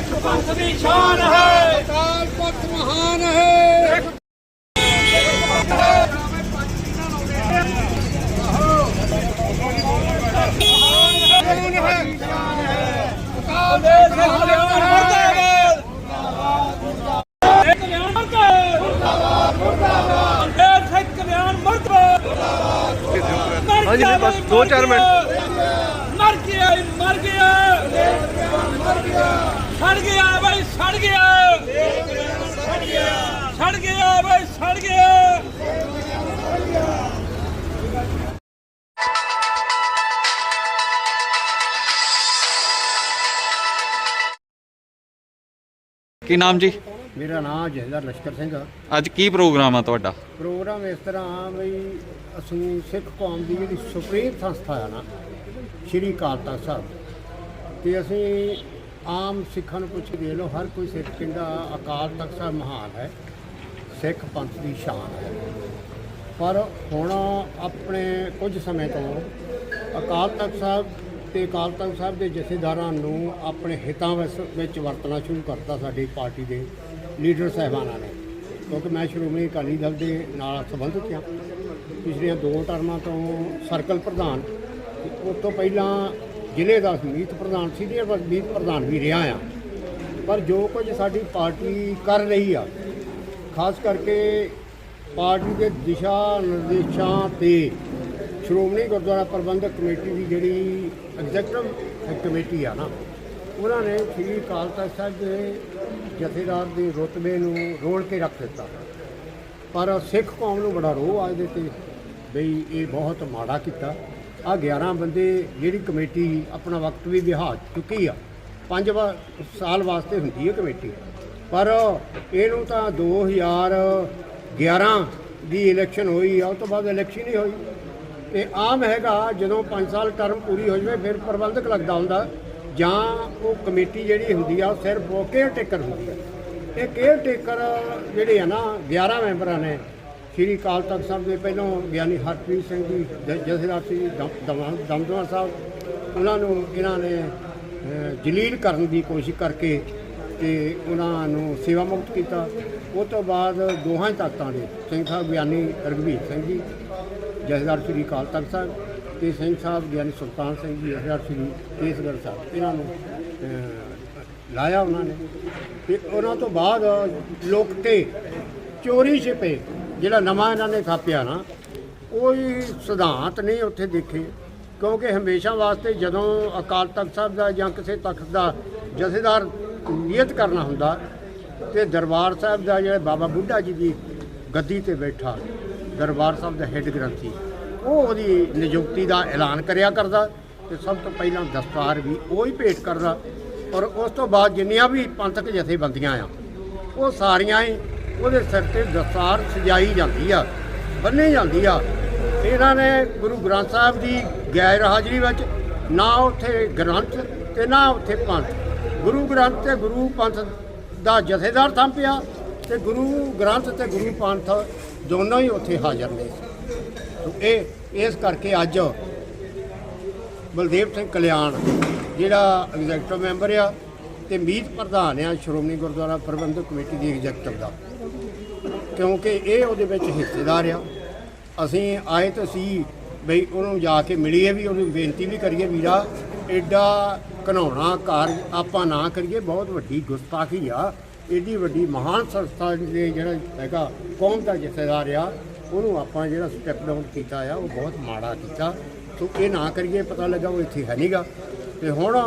ਸਿੱਖ ਪੰਥ ਦੀ ਸ਼ਾਨ ਹੈ ਅਕਾਲ ਪੁਰਖ ਮਹਾਨ ਹੈ ਦੇ ਸਿੱਖ ਕਲਿਆਣ ਮੁਰਦਾਬਾਦ ਸਿੱਖ ਕਲਿਆਣ ਮੁਰਦਾਬਾਦ ਮੁਰਦਾਬਾਦ ਦੇ ਸਿੱਖ ਕਲਿਆਣ ਮੁਰਦਾਬਾਦ ਹਾਂਜੀ ਜੀ, ਬਸ ਦੋ ਚਾਰ ਮਿੰਟ। ਮਰ ਗਿਆ ਈ, ਮਰ ਗਿਆ ਸੜ ਗਿਆ ਬਈ ਸੜ ਗਿਆ। ਸੜ ਗਿਆ ਬਈ ਸੜ ਗਿਆ। ਕੀ ਨਾਮ ਜੀ? ਮੇਰਾ ਨਾਮ ਜਹਦਰ ਲਸ਼ਕਰ ਸਿੰਘ ਆ। ਅੱਜ ਕੀ ਪ੍ਰੋਗਰਾਮ ਆ ਤੁਹਾਡਾ? ਪ੍ਰੋਗਰਾਮ ਇਸ ਤਰ੍ਹਾਂ ਆ ਵੀ ਅਸੀਂ ਸਿੱਖ ਕੌਮ ਦੀ ਜਿਹੜੀ ਸੁਪਰੀਮ ਸੰਸਥਾ ਆ ਨਾ ਸ਼੍ਰੀ ਅਕਾਲ ਤਖਤ ਸਾਹਿਬ ਤੇ ਅਸੀਂ ਆਮ ਸਿੱਖਾਂ ਨੂੰ ਪੁੱਛ ਕੇ ਦੇਖ ਲਓ, ਹਰ ਕੋਈ ਸਿੱਖ ਕਹਿੰਦਾ ਅਕਾਲ ਤਖਤ ਸਾਹਿਬ ਮਹਾਨ ਹੈ, ਸਿੱਖ ਪੰਥ ਦੀ ਸ਼ਾਨ ਹੈ। ਪਰ ਹੁਣ ਆਪਣੇ ਕੁਝ ਸਮੇਂ ਤੋਂ ਅਕਾਲ ਤਖਤ ਸਾਹਿਬ ਤੇ ਅਕਾਲ ਤਖਤ ਸਾਹਿਬ ਦੇ ਜਥੇਦਾਰਾਂ ਨੂੰ ਆਪਣੇ ਹਿੱਤਾਂ ਵਿੱਚ ਵਿੱਚ ਵਰਤਣਾ ਸ਼ੁਰੂ ਕਰਤਾ ਸਾਡੀ ਪਾਰਟੀ ਦੇ ਲੀਡਰ ਸਾਹਿਬਾਨਾਂ ਨੇ। ਕਿਉਂਕਿ ਮੈਂ ਸ਼੍ਰੋਮਣੀ ਅਕਾਲੀ ਦਲ ਦੇ ਨਾਲ ਸੰਬੰਧਿਤ ਹਾਂ। ਪਿਛਲੀਆਂ ਦੋ ਟਰਮਾਂ ਤੋਂ ਸਰਕਲ ਪ੍ਰਧਾਨ ਤੇ ਉਸ ਤੋਂ ਪਹਿਲਾਂ ਜ਼ਿਲ੍ਹੇ ਦਾ ਮੀਤ ਪ੍ਰਧਾਨ ਸੀਨੀਅਰ ਵ- ਮੀਤ ਪ੍ਰਧਾਨ ਵੀ ਰਿਹਾ ਆ। ਪਰ ਜੋ ਕੁਝ ਸਾਡੀ ਪਾਰਟੀ ਕਰ ਰਹੀ ਆ, ਖਾਸ ਕਰਕੇ ਪਾਰਟੀ ਦੇ ਦਿਸ਼ਾ ਨਿਰਦੇਸ਼ਾਂ ਤੇ ਸ਼੍ਰੋਮਣੀ ਗੁਰਦੁਆਰਾ ਪ੍ਰਬੰਧਕ ਕਮੇਟੀ ਦੀ ਜਿਹੜੀ ਐਗਜ਼ੈਕਟਿਵ ਕਮੇਟੀ ਆ ਨਾ, ਉਹਨਾਂ ਨੇ ਸ੍ਰੀ ਅਕਾਲ ਤਖਤ ਸਾਹਿਬ ਦੇ ਜਥੇਦਾਰ ਦੇ ਰੁਤਬੇ ਨੂੰ ਰੋਲ ਕੇ ਰੱਖ ਦਿੱਤਾ। ਪਰ ਸਿੱਖ ਕੌਮ ਨੂੰ ਬੜਾ ਰੋਹ ਆ ਇਹਦੇ ਤੇ, ਬਈ ਇਹ ਬਹੁਤ ਮਾੜਾ ਕੀਤਾ। ਆ 11 ਬੰਦੇ ਜਿਹੜੀ ਕਮੇਟੀ ਆਪਣਾ ਵਕਤ ਵੀ ਵਿਹਾਰ ਚੁੱਕੀ ਆ। ਪੰਜ ਵਾ- ਸਾਲ ਵਾਸਤੇ ਹੁੰਦੀ ਹੈ ਕਮੇਟੀ। ਪਰ ਇਹਨੂੰ ਤਾਂ 2011 ਦੀ ਇਲੈਕਸ਼ਨ ਹੋਈ ਆ ਉਸ ਤੋਂ ਬਾਅਦ ਇਲੈਕਸ਼ਨ ਹੀ ਹੋਈ। ਤੇ ਆਮ ਹੈਗਾ, ਜਦੋਂ 5 ਸਾਲ ਟਰਮ ਪੂਰੀ ਹੋ ਜਾਵੇ, ਫਿਰ ਪ੍ਰਬੰਧਕ ਲੱਗਦਾ ਹੁੰਦਾ, ਜਾਂ ਉਹ ਕਮੇਟੀ ਜਿਹੜੀ ਹੁੰਦੀ ਆ ਸਿਰਫ ਉਹ ਕੇਅਰ ਟੇਕਰ ਹੁੰਦੀ ਆ। ਇਹ ਕੇਅਰ ਟੇਕਰ ਜਿਹੜੇ ਆ ਨਾ 11 ਮੈਂਬਰਾਂ ਨੇ ਸ਼੍ਰੀ ਅਕਾਲ ਤਖਤ ਸਾਹਿਬ ਦੇ ਪਹਿਲੋਂ ਗਿਆਨੀ ਹਰਪ੍ਰੀਤ ਸਿੰਘ ਜੀ, ਜ- ਜਥੇਦਾਰ ਸੀ ਦਮਦਮਾ ਸਾਹਿਬ, ਉਹਨਾਂ ਨੂੰ ਇਹਨਾਂ ਨੇ ਜਲੀਲ ਕਰਨ ਦੀ ਕੋਸ਼ਿਸ਼ ਕਰਕੇ ਤੇ ਉਹਨਾਂ ਨੂੰ ਸੇਵਾ ਮੁਕਤ ਕੀਤਾ। ਉਹ ਤੋਂ ਬਾਅਦ ਦੋਹਾਂ ਹੀ ਤਖਤਾਂ ਦੇ ਸਿੰਘ ਸਾਹਿਬ ਗਿਆਨੀ ਰਘਵੀਰ ਸਿੰਘ ਜੀ, ਜਥੇਦਾਰ ਸ਼੍ਰੀ ਅਕਾਲ ਤਖਤ ਸਾਹਿਬ ਤੇ ਸਿੰਘ ਸਾਹਿਬ ਗਿਆਨੀ ਸੁਲਤਾਨ ਸਿੰਘ ਜੀ, ਜਥੇਦਾਰ ਸ਼੍ਰੀ ਕੇਸਗੜ੍ਹ ਸਾਹਿਬ, ਇਹਨਾਂ ਨੂੰ ਲਾਇਆ ਉਹਨਾਂ ਨੇ। ਤੇ ਉਹਨਾਂ ਤੋਂ ਬਾਅਦ ਲੋਕਤੇ ਚੋਰੀ ਛਿਪੇ। ਜਿਹੜਾ ਨਵਾਂ ਇਹਨਾਂ ਨੇ ਥਾਪਿਆ ਨਾ ਕੋਈ ਸਿਧਾਂਤ ਨਹੀਂ ਉੱਥੇ ਦੇਖੇ। ਕਿਉਂਕਿ ਹਮੇਸ਼ਾ ਵਾਸਤੇ ਜਦੋਂ ਅਕਾਲ ਤਖਤ ਸਾਹਿਬ ਦਾ ਜਾਂ ਕਿਸੇ ਤਖਤ ਦਾ ਜਥੇਦਾਰ ਨਿਯਤ ਕਰਨਾ ਹੁੰਦਾ, ਤੇ ਦਰਬਾਰ ਸਾਹਿਬ ਦਾ ਜਿਹੜਾ ਬਾਬਾ ਬੁੱਢਾ ਜੀ ਦੀ ਗੱਦੀ ਤੇ ਬੈਠਾ, ਦਰਬਾਰ ਸਾਹਿਬ ਦਾ ਹੈੱਡ ਗ੍ਰੰਥੀ, ਉਹ ਉਹਦੀ ਨਿਯੁਕਤੀ ਦਾ ਐਲਾਨ ਕਰਿਆ ਕਰਦਾ ਤੇ ਸਭ ਤੋਂ ਪਹਿਲਾਂ ਦਸਤਾਰ ਵੀ ਉਹ ਹੀ ਭੇਟ ਕਰਦਾ। ਔਰ ਉਸ ਤੋਂ ਬਾਅਦ ਜਿੰਨੀਆਂ ਵੀ ਪੰਥਕ ਜਥੇਬੰਦੀਆਂ ਆ, ਉਹ ਸਾਰੀਆਂ ਹੀ ਉਹਦੇ ਸਿਰ ਤੇ ਦਸਤਾਰ ਸਜਾਈ ਜਾਂਦੀ ਆ ਬੰਨੀ ਜਾਂਦੀ ਆ। ਇਹਨਾਂ ਨੇ ਗੁਰੂ ਗ੍ਰੰਥ ਸਾਹਿਬ ਦੀ ਗੈਰ ਹਾਜ਼ਰੀ ਵਿੱਚ ਨਾ ਉੱਥੇ ਗ੍ਰੰਥ ਤੇ ਨਾ ਉੱਥੇ ਪੰਥ। ਗੁਰੂ ਗ੍ਰੰਥ ਤੇ ਗੁਰੂ ਪੰਥ ਦਾ ਜਥੇਦਾਰ ਥੰਪਿਆ ਤੇ ਗੁਰੂ ਗ੍ਰੰਥ ਤੇ ਗੁਰੂ ਪੰਥ ਦੋਨੋਂ ਹੀ ਉੱਥੇ ਹਾਜ਼ਰ ਨੇ। ਸੋ ਇਹ, ਇਸ ਕਰਕੇ ਅੱਜ ਬਲਦੇਵ ਸਿੰਘ ਕਲਿਆਣ ਜਿਹੜਾ ਐਗਜ਼ੈਕਟਿਵ ਮੈਂਬਰ ਆ ਤੇ ਮੀਤ ਪ੍ਰਧਾਨ ਆ ਸ਼੍ਰੋਮਣੀ ਗੁਰਦੁਆਰਾ ਪ੍ਰਬੰਧਕ ਕਮੇਟੀ ਦੀ ਐਗਜ਼ੈਕਟਿਵ ਦਾ। ਕਿਉਂਕਿ ਇਹ ਉਹਦੇ ਵਿੱਚ ਹਿੱਸੇਦਾਰ ਆ। ਅਸੀਂ ਆਏ ਤਾਂ ਸੀ ਬਈ ਉਹਨੂੰ ਜਾ ਕੇ ਮਿਲੀਏ ਵੀ ਉਹਨੂੰ ਬੇਨਤੀ ਵੀ ਕਰੀਏ, ਵੀਰਾ ਐਡਾ ਘਨਾਉਣਾ ਕਾਰਜ ਆਪਾਂ ਨਾ ਕਰੀਏ, ਬਹੁਤ ਵੱਡੀ ਗੁਸਤਾਖੀ ਆ। ਏਡੀ ਵੱਡੀ ਮਹਾਨ ਸੰਸਥਾ ਦੇ ਜਿਹੜਾ ਹੈਗਾ, ਕੌਮ ਦਾ ਜਥੇਦਾਰ ਆ, ਉਹਨੂੰ ਆਪਾਂ ਜਿਹੜਾ ਸਟੈਪ ਡਾਊਨ ਕੀਤਾ ਆ, ਉਹ ਬਹੁਤ ਮਾੜਾ ਕੀਤਾ। ਸੋ ਇਹ ਨਾ ਕਰੀਏ, ਪਤਾ ਲੱਗਾ ਉਹ ਇੱਥੇ ਹੈ ਨਹੀਂਗਾ ਤੇ ਹੁਣ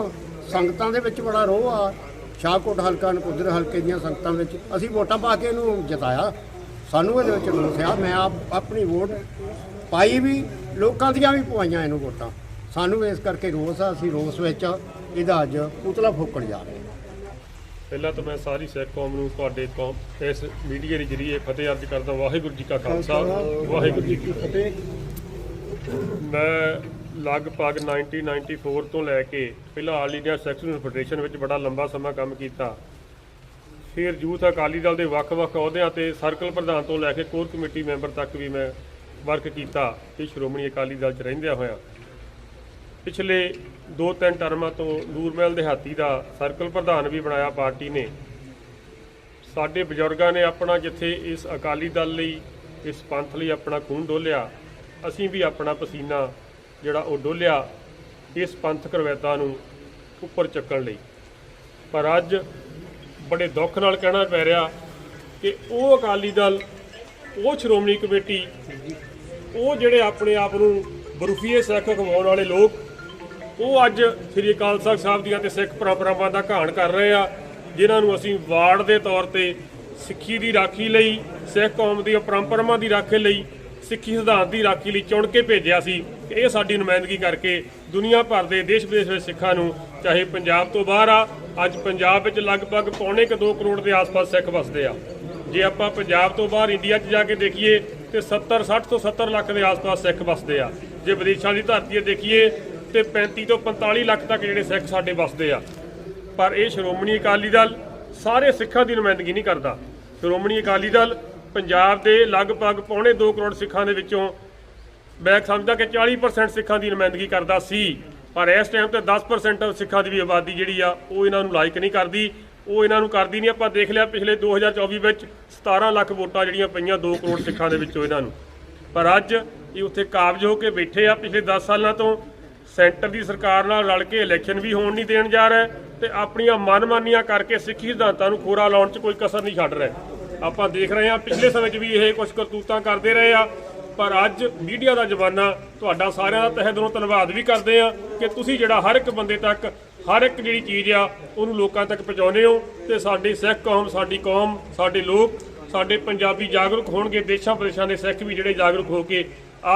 ਸੰਗਤਾਂ ਦੇ ਵਿੱਚ ਬੜਾ ਰੋਹ ਆ। ਸ਼ਾਹਕੋਟ ਹਲਕਾ, ਨਕੁਦਰ ਹਲਕੇ ਦੀਆਂ ਸੰਗਤਾਂ ਵਿੱਚ ਅਸੀਂ ਵੋਟਾਂ ਪਾ ਕੇ ਇਹਨੂੰ ਜਿਤਾਇਆ। ਸਾਨੂੰ ਇਹਦੇ ਵਿੱਚ ਰੋਸ ਆ। ਮੈਂ ਆਪ ਆਪਣੀ ਵੋਟ ਪਾਈ ਵੀ, ਲੋਕਾਂ ਦੀਆਂ ਵੀ ਪਵਾਈਆਂ ਇਹਨੂੰ ਵੋਟਾਂ। ਸਾਨੂੰ ਇਸ ਕਰਕੇ ਰੋਸ ਆ, ਅਸੀਂ ਰੋਸ ਵਿੱਚ ਇਹਦਾ ਅੱਜ ਪੁਤਲਾ ਫੂਕਣ ਜਾ ਰਹੇ ਹਾਂ। ਪਹਿਲਾਂ ਤਾਂ ਮੈਂ ਸਾਰੀ ਸਿੱਖ ਕੌਮ ਨੂੰ, ਤੁਹਾਡੇ ਕੌਮ, ਇਸ ਮੀਡੀਆ ਦੇ ਜਰੀਏ ਫਤਿਹ ਅਰਜ਼ ਕਰਦਾ, ਵਾਹਿਗੁਰੂ ਜੀ ਕਾ ਖਾਲਸਾ, ਵਾਹਿਗੁਰੂ ਜੀ ਕੀ ਫਤਿਹ। ਮੈਂ ਲਗਭਗ 1994 ਤੋਂ ਲੈ ਕੇ ਪਹਿਲਾਂ ਆਲ ਇੰਡੀਆ ਸੈਕਸ਼ਨ ਫੈਡਰੇਸ਼ਨ ਵਿੱਚ ਬੜਾ ਲੰਬਾ ਸਮਾਂ ਕੰਮ ਕੀਤਾ। ਫਿਰ ਯੂਥ ਅਕਾਲੀ ਦਲ ਦੇ ਵੱਖ-ਵੱਖ ਅਹੁਦਿਆਂ ਤੇ ਸਰਕਲ ਪ੍ਰਧਾਨ ਤੋਂ ਲੈ ਕੇ ਕੋਰ ਕਮੇਟੀ ਮੈਂਬਰ ਤੱਕ ਵੀ ਮੈਂ ਵਰਕ ਕੀਤਾ ਤੇ ਸ਼੍ਰੋਮਣੀ ਅਕਾਲੀ ਦਲ 'ਚ ਰਹਿੰਦਿਆਂ ਹੋਇਆਂ। ਪਿਛਲੇ ਦੋ ਤਿੰਨ ਟਰਮਾਂ ਤੋਂ ਨੂਰਮਹਿਲ ਦਿਹਾਤੀ ਦਾ ਸਰਕਲ ਪ੍ਰਧਾਨ ਵੀ ਬਣਾਇਆ ਪਾਰਟੀ ਨੇ। ਸਾਡੇ ਬਜ਼ੁਰਗਾਂ ਨੇ ਆਪਣਾ ਜਿੱਥੇ ਇਸ ਅਕਾਲੀ ਦਲ ਲਈ, ਇਸ ਪੰਥ ਲਈ ਆਪਣਾ ਖੂਨ ਡੋਲਿਆ, ਅਸੀਂ ਵੀ ਆਪਣਾ ਪਸੀਨਾ ਜਿਹੜਾ ਉਹ ਡੋਲਿਆ ਇਸ ਪੰਥ ਰਵਾਇਤਾਂ ਨੂੰ ਉੱਪਰ ਚੱਕਣ ਲਈ। ਪਰ ਅੱਜ ਬੜੇ ਦੁੱਖ ਨਾਲ ਕਹਿਣਾ ਪੈ ਰਿਹਾ ਕਿ ਉਹ ਅਕਾਲੀ ਦਲ, ਉਹ ਸ਼੍ਰੋਮਣੀ ਕਮੇਟੀ, ਉਹ ਜਿਹੜੇ ਆਪਣੇ ਆਪ ਨੂੰ ਬਰੂਫੀਏ ਸਿੱਖ ਕਮਾਉਣ ਵਾਲੇ ਲੋਕ, ਉਹ ਅੱਜ ਸ੍ਰੀ ਅਕਾਲ ਤਖਤ ਸਾਹਿਬ ਦੀਆਂ ਤੇ ਸਿੱਖ ਪਰੰਪਰਾਵਾਂ ਦਾ ਘਾਣ ਕਰ ਰਹੇ ਆ, ਜਿਨ੍ਹਾਂ ਨੂੰ ਅਸੀਂ ਵਾਰਡ ਦੇ ਤੌਰ ਤੇ ਸਿੱਖੀ ਦੀ ਰਾਖੀ ਲਈ, ਸਿੱਖ ਕੌਮ ਦੀਆਂ ਪਰੰਪਰਾਵਾਂ ਦੀ ਰਾਖੀ ਲਈ, ਸਿੱਖੀ ਸਿਧਾਂਤ ਦੀ ਰਾਖੀ ਲਈ ਚੁਣ ਕੇ ਭੇਜਿਆ ਸੀ। ਕਿ ਇਹ ਸਾਡੀ ਨੁਮਾਇੰਦਗੀ ਕਰਕੇ ਦੁਨੀਆ ਭਰ ਦੇ ਦੇਸ਼ ਵਿਦੇਸ਼ ਵਿੱਚ ਸਿੱਖਾਂ ਨੂੰ, ਚਾਹੇ ਪੰਜਾਬ ਤੋਂ ਬਾਹਰ ਆ ਅੱਜ ਪੰਜਾਬ ਵਿੱਚ ਲਗਭਗ ਪੌਣੇ ਕੁ 2 ਕਰੋੜ ਦੇ ਆਸ-ਪਾਸ ਸਿੱਖ ਵਸਦੇ ਆ। ਜੇ ਆਪਾਂ ਪੰਜਾਬ ਤੋਂ ਬਾਹਰ ਇੰਡੀਆ 'ਚ ਜਾ ਕੇ ਦੇਖੀਏ ਤੇ 70 60 ਤੋਂ 70 ਲੱਖ ਦੇ ਆਸ-ਪਾਸ ਸਿੱਖ ਵਸਦੇ ਆ। ਜੇ ਵਿਦੇਸ਼ਾਂ ਦੀ ਧਰਤੀ 'ਤੇ ਦੇਖੀਏ ਤੇ 35 ਤੋਂ 45 ਲੱਖ ਤੱਕ ਜਿਹੜੇ ਸਿੱਖ ਸਾਡੇ ਵਸਦੇ ਆ। ਪਰ ਇਹ ਸ਼੍ਰੋਮਣੀ ਅਕਾਲੀ ਦਲ ਸਾਰੇ ਸਿੱਖਾਂ ਦੀ ਨੁਮਾਇੰਦਗੀ ਨਹੀਂ ਕਰਦਾ। ਸ਼੍ਰੋਮਣੀ ਅਕਾਲੀ ਦਲ ਪੰਜਾਬ ਦੇ ਲਗਭਗ ਪੌਣੇ 2 ਕਰੋੜ ਸਿੱਖਾਂ ਦੇ ਵਿੱਚੋਂ ਮੈਂ ਸਮਝਦਾ ਕਿ 40% ਸਿੱਖਾਂ ਦੀ ਨੁਮਾਇੰਦਗੀ ਕਰਦਾ ਸੀ। ਪਰ ਇਸ ਟਾਈਮ ਤੇ 10% ਸਿੱਖਾਂ ਦੀ ਵੀ ਆਬਾਦੀ ਜਿਹੜੀ ਆ, ਉਹ ਇਹਨਾਂ ਨੂੰ ਲਾਇਕ ਨਹੀਂ ਕਰਦੀ। ਉਹ ਇਹਨਾਂ ਨੂੰ ਕਰਦੀ ਨਹੀਂ। ਆਪਾਂ ਦੇਖ ਲਿਆ ਪਿਛਲੇ 2024 ਵਿੱਚ 17 ਲੱਖ ਵੋਟਾਂ ਜਿਹੜੀਆਂ ਪਈਆਂ 2 ਕਰੋੜ ਸਿੱਖਾਂ ਦੇ ਵਿੱਚੋਂ ਇਹਨਾਂ ਨੂੰ। ਪਰ ਅੱਜ ਇਹ ਉੱਥੇ ਕਾਬਜ ਹੋ ਕੇ ਬੈਠੇ ਆ। ਪਿਛਲੇ 10 ਸਾਲਾਂ ਤੋਂ ਸੈਂਟਰ ਦੀ ਸਰਕਾਰ ਨਾਲ ਰਲ ਕੇ ਇਲੈਕਸ਼ਨ ਵੀ ਹੋਣ ਨਹੀਂ ਦੇਣ ਜਾ ਰਿਹਾ ਤੇ ਆਪਣੀਆਂ ਮਨਮਾਨੀਆਂ ਕਰਕੇ ਸਿੱਖੀ ਸਿਧਾਂਤਾਂ ਨੂੰ ਖੋਰਾ ਲਾਉਣ 'ਚ ਕੋਈ ਕਸਰ ਨਹੀਂ ਛੱਡ ਰਿਹਾ। ਆਪਾਂ ਦੇਖ ਰਹੇ ਹਾਂ ਪਿਛਲੇ ਸਮੇਂ 'ਚ ਵੀ ਇਹ ਕੁਝ ਕਰਤੂਤਾਂ ਕਰਦੇ ਰਹੇ ਆ। ਪਰ ਅੱਜ ਮੀਡੀਆ ਦਾ ਜ਼ਮਾਨਾ ਤੁਹਾਡਾ ਸਾਰਿਆਂ ਦਾ ਤਹਿ ਦਿਲੋਂ ਧੰਨਵਾਦ ਵੀ ਕਰਦੇ ਆ ਕਿ ਤੁਸੀਂ ਜਿਹੜਾ ਹਰ ਇੱਕ ਬੰਦੇ ਤੱਕ, ਹਰ ਇੱਕ ਜਿਹੜੀ ਚੀਜ਼ ਆ, ਉਹਨੂੰ ਲੋਕਾਂ ਤੱਕ ਪਹੁੰਚਾਉਂਦੇ ਹੋ ਤੇ ਸਾਡੀ ਸਿੱਖ ਕੌਮ, ਸਾਡੀ ਕੌਮ, ਸਾਡੇ ਲੋਕ, ਸਾਡੇ ਪੰਜਾਬੀ ਜਾਗਰੂਕ ਹੋਣਗੇ, ਦੇਸ਼ਾਂ ਪ੍ਰਦੇਸ਼ਾਂ ਦੇ ਸਿੱਖ ਵੀ ਜਿਹੜੇ ਜਾਗਰੂਕ ਹੋ ਕੇ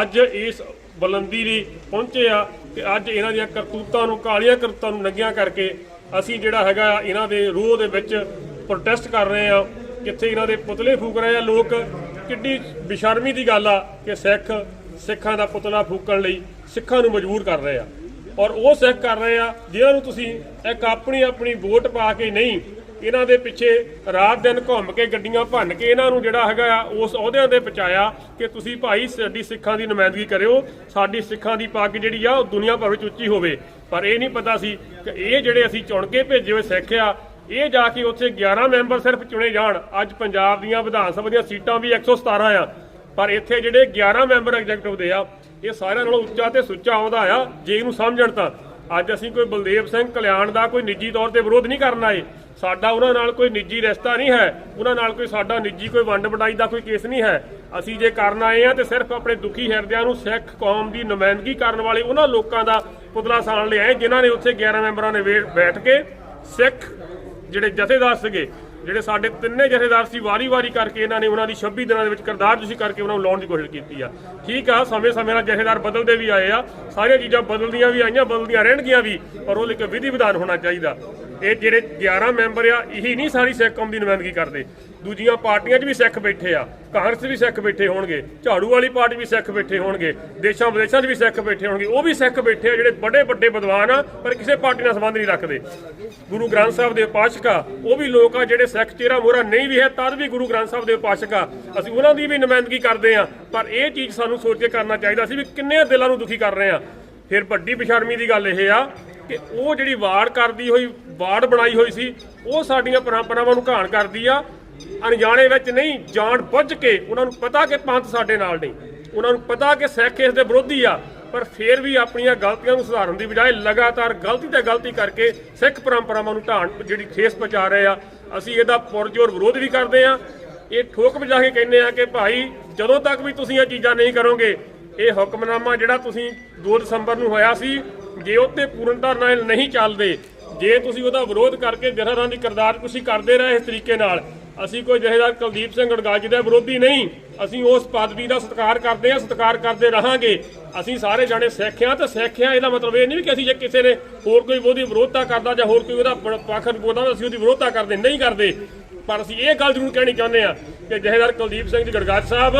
ਅੱਜ ਇਸ ਬੁਲੰਦੀ ਲਈ ਪਹੁੰਚੇ ਆ ਤੇ ਅੱਜ ਇਹਨਾਂ ਦੀਆਂ ਕਰਤੂਤਾਂ ਨੂੰ, ਕਾਲੀਆਂ ਕਰਤੂਤਾਂ ਨੂੰ ਨੰਗੀਆਂ ਕਰਕੇ ਅਸੀਂ ਜਿਹੜਾ ਹੈਗਾ ਇਹਨਾਂ ਦੇ ਰੋਹ ਦੇ ਵਿੱਚ ਪ੍ਰੋਟੈਸਟ ਕਰ ਰਹੇ ਆ ਕਿੱਥੇ ਇਹਨਾਂ ਦੇ ਪੁਤਲੇ ਫੂਕ ਰਹੇ ਆ ਲੋਕ ਕਿੱਡੀ ਬਿਸ਼ਰਮੀ ਦੀ ਗੱਲ ਆ ਕਿ ਸਿੱਖ ਸਿੱਖਾਂ ਦਾ ਪੁਤਲਾ ਫੂਕਣ ਲਈ ਸਿੱਖਾਂ ਨੂੰ ਮਜਬੂਰ ਕਰ ਰਹੇ ਆ। ਔਰ ਉਹ ਸਿੱਖ ਕਰ ਰਹੇ ਆ ਜਿਹਨਾਂ ਨੂੰ ਤੁਸੀਂ ਇੱਕ ਆਪਣੀ ਆਪਣੀ ਵੋਟ ਪਾ ਕੇ ਨਹੀਂ, ਇਹਨਾਂ ਦੇ ਪਿੱਛੇ ਰਾਤ ਦਿਨ ਘੁੰਮ ਕੇ ਗੱਡੀਆਂ ਭੰਨ ਕੇ ਇਹਨਾਂ ਨੂੰ ਜਿਹੜਾ ਹੈਗਾ ਆ, ਉਸ ਅਹੁਦਿਆਂ ਦੇ ਪਹੁੰਚਾਇਆ ਕਿ ਤੁਸੀਂ ਭਾਈ ਸਾਡੀ ਸਿੱਖਾਂ ਦੀ ਨੁਮਾਇੰਦਗੀ ਕਰਿਓ, ਸਾਡੀ ਸਿੱਖਾਂ ਦੀ ਪੱਗ ਜਿਹੜੀ ਆ ਉਹ ਦੁਨੀਆ ਭਰ ਵਿੱਚ ਉੱਚੀ ਹੋਵੇ। ਪਰ ਇਹ ਨਹੀਂ ਪਤਾ ਸੀ ਕਿ ਇਹ ਜਿਹੜੇ ਅਸੀਂ ਚੁਣ ਕੇ ਭੇਜੇ ਹੋਏ ਸਿੱਖ ਆ ਇਹ ਜਾ ਕੇ ਉੱਥੇ 11 ਮੈਂਬਰ ਸਿਰਫ ਚੁਣੇ ਜਾਣ। ਅੱਜ ਪੰਜਾਬ ਦੀਆਂ ਵਿਧਾਨ ਸਭਾ ਦੀਆਂ ਸੀਟਾਂ ਵੀ 117 ਆ। ਪਰ ਇੱਥੇ ਜਿਹੜੇ 11 ਮੈਂਬਰ ਐਗਜ਼ੈਕਟਿਵ ਦੇ ਆ, ਇਹ ਸਾਰਿਆਂ ਨਾਲੋਂ ਉੱਚਾ ਤੇ ਸੁੱਚਾ ਆਉਂਦਾ ਆ, ਜੇ ਇਹਨੂੰ ਸਮਝਣ ਤਾਂ। ਅੱਜ ਅਸੀਂ ਕੋਈ ਬਲਦੇਵ ਸਿੰਘ ਕਲਿਆਣ ਦਾ ਕੋਈ ਨਿੱਜੀ ਤੌਰ ਤੇ ਵਿਰੋਧ ਨਹੀਂ ਕਰਨ ਆਏ। ਸਾਡਾ ਉਹਨਾਂ ਨਾਲ ਕੋਈ ਨਿੱਜੀ ਰਿਸ਼ਤਾ ਨਹੀਂ ਹੈ। ਉਹਨਾਂ ਨਾਲ ਕੋਈ ਸਾਡਾ ਨਿੱਜੀ ਕੋਈ ਵੰਡ ਵਡਾਈ ਦਾ ਕੋਈ ਕੇਸ ਨਹੀਂ ਹੈ। ਅਸੀਂ ਜੇ ਕਰਨ ਆਏ ਆ ਤੇ ਸਿਰਫ ਆਪਣੇ ਦੁਖੀ ਹਿਰਦਿਆਂ ਨੂੰ ਸਿੱਖ ਕੌਮ ਦੀ ਨੁਮਾਇੰਦਗੀ ਕਰਨ ਵਾਲੇ ਉਹਨਾਂ ਲੋਕਾਂ ਦਾ ਪੁਤਲਾ ਸਾਣ ਲਿਆਏ, ਜਿਨ੍ਹਾਂ ਨੇ ਉੱਥੇ 11 ਮੈਂਬਰਾਂ ਨੇ ਬੈਠ ਕੇ ਸਿੱਖ ਜਿਹੜੇ ਜਥੇਦਾਰ ਸੀਗੇ, ਜਿਹੜੇ ਸਾਡੇ ਤਿੰਨੇ ਜਥੇਦਾਰ ਸੀ, ਵਾਰੀ-ਵਾਰੀ ਕਰਕੇ ਇਹਨਾਂ ਨੇ ਉਹਨਾਂ ਦੀ 26 ਦਿਨਾਂ ਦੇ ਵਿੱਚ ਕਰਦਾਰ ਤੁਸੀਂ ਕਰਕੇ ਉਹਨਾਂ ਨੂੰ ਲਾਉਣ ਦੀ ਕੋਸ਼ਿਸ਼ ਕੀਤੀ ਆ। ਠੀਕ ਆ, ਸਮੇਂ-ਸਮੇਂ ਨਾਲ ਜਥੇਦਾਰ ਬਦਲਦੇ ਵੀ ਆਏ ਆ, ਸਾਰੀਆਂ ਚੀਜ਼ਾਂ ਬਦਲਦੀਆਂ ਵੀ ਆਈਆਂ, ਬਦਲਦੀਆਂ ਰਹਿਣਗੀਆਂ ਵੀ, ਪਰ ਉਹ ਇੱਕ ਵਿਧੀ ਵਿਧਾਨ ਹੋਣਾ ਚਾਹੀਦਾ। ਇਹ ਜਿਹੜੇ 11 ਮੈਂਬਰ ਆ, ਇਹੀ ਨਹੀਂ ਸਾਰੀ ਸਿੱਖ ਕੌਮ ਦੀ ਨੁਮਾਇੰਦਗੀ ਕਰਦੇ। ਦੂਜੀਆਂ ਪਾਰਟੀਆਂ 'ਚ ਵੀ ਸਿੱਖ ਬੈਠੇ ਆ, ਕਾਂਗਰਸ ਵੀ ਸਿੱਖ ਬੈਠੇ ਹੋਣਗੇ, ਝਾੜੂ ਵਾਲੀ ਪਾਰਟੀ ਵੀ ਸਿੱਖ ਬੈਠੇ ਹੋਣਗੇ, ਦੇਸ਼ਾਂ ਵਿਦੇਸ਼ਾਂ 'ਚ ਵੀ ਸਿੱਖ ਬੈਠੇ ਹੋਣਗੇ, ਉਹ ਵੀ ਸਿੱਖ ਬੈਠੇ ਆ ਜਿਹੜੇ ਵੱਡੇ ਵੱਡੇ ਵਿਦਵਾਨ ਆ, ਪਰ ਕਿਸੇ ਪਾਰਟੀ ਨਾਲ ਸੰਬੰਧ ਨਹੀਂ ਰੱਖਦੇ। ਗੁਰੂ ਗ੍ਰੰਥ ਸਾਹਿਬ ਦੇ ਉਪਾਸ਼ਕ ਆ, ਉਹ ਵੀ ਲੋਕ ਆ ਜਿਹੜੇ ਸਿੱਖ ਚਿਹਰਾ ਮੋਹਰਾ ਨਹੀਂ ਵੀ ਹੈ, ਤਦ ਵੀ ਗੁਰੂ ਗ੍ਰੰਥ ਸਾਹਿਬ ਦੇ ਉਪਾਸ਼ਕ ਆ। ਅਸੀਂ ਉਹਨਾਂ ਦੀ ਵੀ ਨੁਮਾਇੰਦਗੀ ਕਰਦੇ ਆ, ਪਰ ਇਹ ਚੀਜ਼ ਸਾਨੂੰ ਸੋਚ ਕੇ ਕਰਨਾ ਚਾਹੀਦਾ ਸੀ ਵੀ ਕਿੰਨੇ ਦਿਲਾਂ ਨੂੰ ਦੁਖੀ ਕਰ ਰਹੇ ਆ। ਫਿਰ ਵੱਡੀ ਬੇਸ਼ਰਮੀ ਦੀ ਗੱਲ ਇਹ ਆ ਕਿ ਉਹ ਜਿਹੜੀ ਵਾੜ ਕਰਦੀ ਹੋਈ, ਵਾੜ ਬਣਾਈ ਹੋਈ ਸੀ, ਉਹ ਸਾਡੀਆਂ ਪਰੰਪਰਾਵਾਂ ਨੂੰ ਘਾਣ ਕਰਦੀ ਆ ਅਣਜਾਣੇ ਵਿੱਚ ਨਹੀਂ, ਜਾਣ ਬੁੱਝ ਕੇ ਉਹਨਾਂ ਨੂੰ ਪਤਾ ਕਿ ਪੰਥ ਸਾਡੇ ਨਾਲ ਨਹੀਂ ਉਹਨਾਂ ਨੂੰ ਪਤਾ ਕਿ ਸਿੱਖ ਇਸ ਦੇ ਵਿਰੋਧੀ ਆ, ਪਰ ਫਿਰ ਵੀ ਆਪਣੀਆਂ ਗਲਤੀਆਂ ਨੂੰ ਸੁਧਾਰਨ ਦੀ ਬਜਾਏ ਲਗਾਤਾਰ ਗਲਤੀ ਤੇ ਗਲਤੀ ਕਰਕੇ ਸਿੱਖ ਪਰੰਪਰਾਵਾਂ ਨੂੰ ਢਾਣ ਜਿਹੜੀ ਠੇਸ ਪਹੁੰਚਾ ਰਹੇ ਆ, ਅਸੀਂ ਇਹਦਾ ਪੁਰਜੋਰ ਵਿਰੋਧ ਵੀ ਕਰਦੇ ਆ। ਇਹ ਠੋਕ ਵਜਾ ਕੇ ਕਹਿੰਦੇ ਆ ਕਿ ਭਾਈ, ਜਦੋਂ ਤੱਕ ਵੀ ਤੁਸੀਂ ਇਹ ਚੀਜ਼ਾਂ ਨਹੀਂ ਕਰੋਗੇ, ਇਹ ਹੁਕਮਨਾਮਾ ਜਿਹੜਾ ਤੁਸੀਂ 2 ਦਸੰਬਰ ਨੂੰ ਹੋਇਆ ਸੀ, ਜੇ ਉਹ ਤੇ ਪੂਰਨਤਾ ਨਾਲ ਨਹੀਂ ਚੱਲਦੇ, ਜੇ ਤੁਸੀਂ ਉਹਦਾ ਵਿਰੋਧ ਕਰਕੇ ਜਥੇਦਾਰਾਂ ਦੀ ਕਿਰਦਾਰ ਤੁਸੀਂ ਕਰਦੇ ਰਹੇ ਇਸ ਤਰੀਕੇ ਨਾਲ ਅਸੀਂ ਕੋਈ ਜਥੇਦਾਰ ਕੁਲਦੀਪ ਸਿੰਘ ਗੜਗਾਜ ਦਾ ਵਿਰੋਧੀ ਨਹੀਂ। ਅਸੀਂ ਉਸ ਪਦਵੀ ਦਾ ਸਤਿਕਾਰ ਕਰਦੇ ਹਾਂ, ਸਤਿਕਾਰ ਕਰਦੇ ਰਹਾਂਗੇ। ਅਸੀਂ ਸਾਰੇ ਜਾਣੇ ਸਿੱਖਿਆ ਤੇ ਸਿੱਖਿਆ ਇਹਦਾ ਮਤਲਬ ਇਹ ਨਹੀਂ ਵੀ ਕਿ ਅਸੀਂ ਜੇ ਕਿਸੇ ਨੇ ਹੋਰ ਕੋਈ ਉਹਦੀ ਵਿਰੋਧਤਾ ਕਰਦਾ ਜਾਂ ਹੋਰ ਕੋਈ ਉਹਦਾ ਪ- ਪੱਖ ਬੋਲਦਾ ਅਸੀਂ ਉਹਦੀ ਵਿਰੋਧਤਾ ਕਰਦੇ, ਨਹੀਂ ਕਰਦੇ। ਪਰ ਅਸੀਂ ਇਹ ਗੱਲ ਜ਼ਰੂਰ ਕਹਿਣੀ ਚਾਹੁੰਦੇ ਆ ਕਿ ਜਥੇਦਾਰ ਕੁਲਦੀਪ ਸਿੰਘ ਜੀ ਗੜਗਾਜ ਸਾਹਿਬ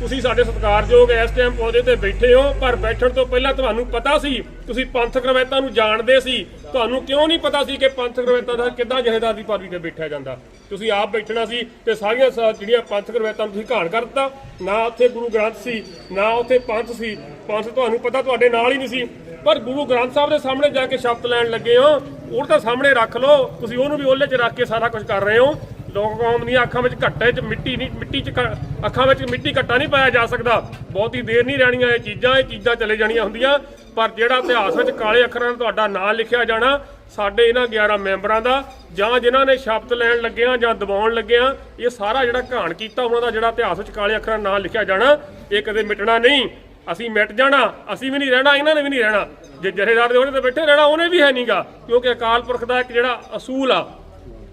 ਤੁਸੀਂ ਸਾਡੇ ਸਤਿਕਾਰਯੋਗ ਇਸ ਟਾਈਮ ਪੌਦੇ ਤੇ ਬੈਠੇ ਹੋ, ਪਰ ਬੈਠਣ ਤੋਂ ਪਹਿਲਾਂ ਤੁਹਾਨੂੰ ਪਤਾ ਸੀ, ਤੁਸੀਂ ਪੰਥਕ ਰਵਾਇਤਾਂ ਨੂੰ ਜਾਣਦੇ ਸੀ। ਤੁਹਾਨੂੰ ਕਿਉਂ ਨਹੀਂ ਪਤਾ ਸੀ ਕਿ ਪੰਥਕ ਰਵਾਇਤਾਂ ਦਾ ਕਿੱਦਾਂ ਜਥੇਦਾਰ ਦੀ ਪਦਵੀ ਤੇ ਬੈਠਿਆ ਜਾਂਦਾ? ਤੁਸੀਂ ਆਪ ਬੈਠਣਾ ਸੀ ਤੇ ਸਾਰੀਆਂ ਸ- ਜਿਹੜੀਆਂ ਪੰਥਕ ਰਵਾਇਤਾਂ ਨੂੰ ਤੁਸੀਂ ਘਾਣ ਕਰ ਦਿੱਤਾ ਨਾ ਉੱਥੇ ਗੁਰੂ ਗ੍ਰੰਥ ਸੀ, ਨਾ ਉੱਥੇ ਪੰਥ ਸੀ। ਪੰਥ ਤੁਹਾਨੂੰ ਪਤਾ ਤੁਹਾਡੇ ਨਾਲ ਹੀ ਨਹੀਂ ਸੀ। ਪਰ ਗੁਰੂ ਗ੍ਰੰਥ ਸਾਹਿਬ ਦੇ ਸਾਹਮਣੇ ਜਾ ਕੇ ਸ਼ਬਦ ਲੈਣ ਲੱਗੇ ਹੋ, ਉਹ ਤਾਂ ਸਾਹਮਣੇ ਰੱਖ ਲਓ, ਤੁਸੀਂ ਉਹਨੂੰ ਵੀ ਉਹਲੇ 'ਚ ਰੱਖ ਕੇ ਸਾਰਾ ਕੁਝ ਕਰ ਰਹੇ ਹੋ। ਲੋਕ ਕੌਮ ਦੀਆਂ ਅੱਖਾਂ ਵਿੱਚ ਘੱਟੇ 'ਚ ਮਿੱਟੀ ਨਹੀਂ, ਮਿੱਟੀ 'ਚ ਕ- ਅੱਖਾਂ ਵਿੱਚ ਮਿੱਟੀ ਘੱਟਾ ਨਹੀਂ ਪਾਇਆ ਜਾ ਸਕਦਾ। ਬਹੁਤੀ ਦੇਰ ਨਹੀਂ ਰਹਿਣੀਆਂ ਇਹ ਚੀਜ਼ਾਂ ਇਹ ਚੀਜ਼ਾਂ ਚਲੇ ਜਾਣੀਆਂ ਹੁੰਦੀਆਂ। ਪਰ ਜਿਹੜਾ ਇਤਿਹਾਸ ਵਿੱਚ ਕਾਲੇ ਅੱਖਰਾਂ ਨਾਲ ਤੁਹਾਡਾ ਨਾਂ ਲਿਖਿਆ ਜਾਣਾ, ਸਾਡੇ ਇਹਨਾਂ 11 ਮੈਂਬਰਾਂ ਦਾ, ਜਾਂ ਜਿਨ੍ਹਾਂ ਨੇ ਸ਼ਬਦ ਲੈਣ ਲੱਗਿਆਂ ਜਾਂ ਦਬਾਉਣ ਲੱਗਿਆਂ, ਇਹ ਸਾਰਾ ਜਿਹੜਾ ਘਾਣ ਕੀਤਾ ਉਹਨਾਂ ਦਾ, ਜਿਹੜਾ ਇਤਿਹਾਸ ਵਿੱਚ ਕਾਲੇ ਅੱਖਰਾਂ ਨਾਲ ਨਾਂ ਲਿਖਿਆ ਜਾਣਾ, ਇਹ ਕਦੇ ਮਿਟਣਾ ਨਹੀਂ। ਅਸੀਂ ਮਿਟ ਜਾਣਾ, ਅਸੀਂ ਵੀ ਨਹੀਂ ਰਹਿਣਾ, ਇਹਨਾਂ ਨੇ ਵੀ ਨਹੀਂ ਰਹਿਣਾ। ਜੇ ਜਥੇਦਾਰ ਦੇ ਉਹਨੇ ਤੇ ਬੈਠੇ ਰਹਿਣਾ, ਉਹਨੇ ਵੀ ਹੈ ਨਹੀਂਗਾ ਕਿਉਂਕਿ ਅਕਾਲ ਪੁਰਖ ਦਾ ਇੱਕ ਜਿਹੜਾ ਅਸੂਲ ਆ